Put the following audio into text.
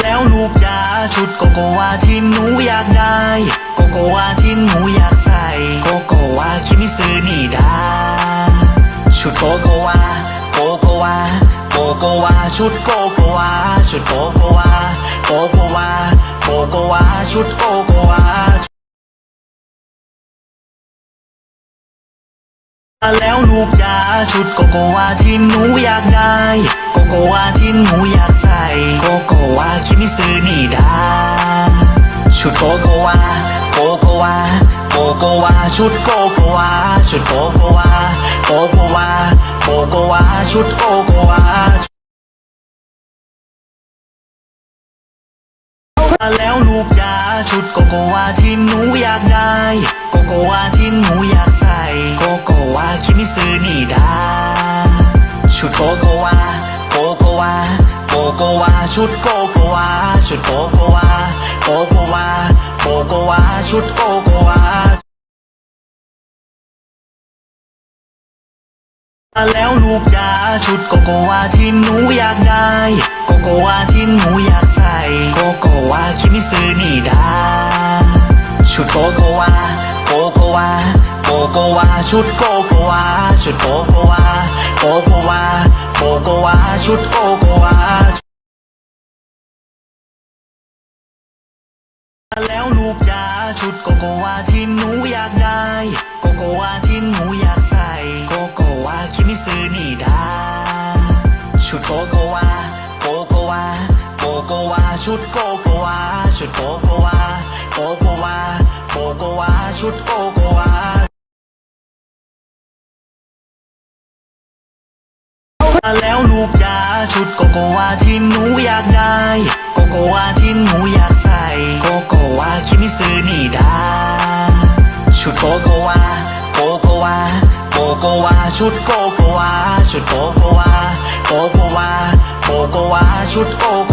แล้วลูกจ๋าชุดโกโกวาที่หนูอยากได้ โกโกวาที่หนูอยากใส่ โกโกวาคิมิซึนี่ดาชุดโกโกวาโกโกวาโกโกวาชุดโกโกวาชุดโกโกวาโกโกวาโกโกวาชุดโกโกวาแล้วลูกจ๋าชุดโกโกวาที่หนูอยากได้ โกโกวาที่หนูอยากใส่ โกโกวาคิมิซึนี่ดาชุดโกโกวาโกโกวาโกโกวาชุดโกโกวาชุดโกโกวาโกโกวาโกโกวาชุดโกโกวาแล้วลูกจ๋าชุดโกโกวาที่หนูอยากได้ โกโกวาที่หนูอยากใส่ โกโกวาคิมิซึนี่ดาชุดโกโกวา วาโกโกวาชุดโกโกวาชุดโกโกวาโกโกวาโกโกวาชุดโกโกวาแล้วลูกจ๋าชุดโกโกวาที่หนูอยากได้ โกโกวาที่หนูอยากใส่ โกโกวาคิมิซึนี่ดาชุดโกโกวาโกโกวาโกโกวาชุดโกโกวาชุดโกโกวาโกโกวา โกโกวาชุดโกโกวาแล้วลูกจ๋าชุดโกโกวาที่หนูอยากได้ โกโกวาที่หนูอยากใส่ โกโกวาคิมิซึนี่ดาชุดโกโกวาโกโกวาโกโกวาชุดโกโกวาชุดโกโกวาโกโกวาโกโกวาชุดโกโกวา แล้วลูกจ๋าชุดโกโกวาที่หนูอยากได้ โกโกวาที่หนูอยากใส่ โกโกวาคิมิซึนี่ดาชุดโกโกวาโกโกวาโกโกวาชุดโกโกวาชุดโกโกวาโกโกวาโกโกวาชุดโกโก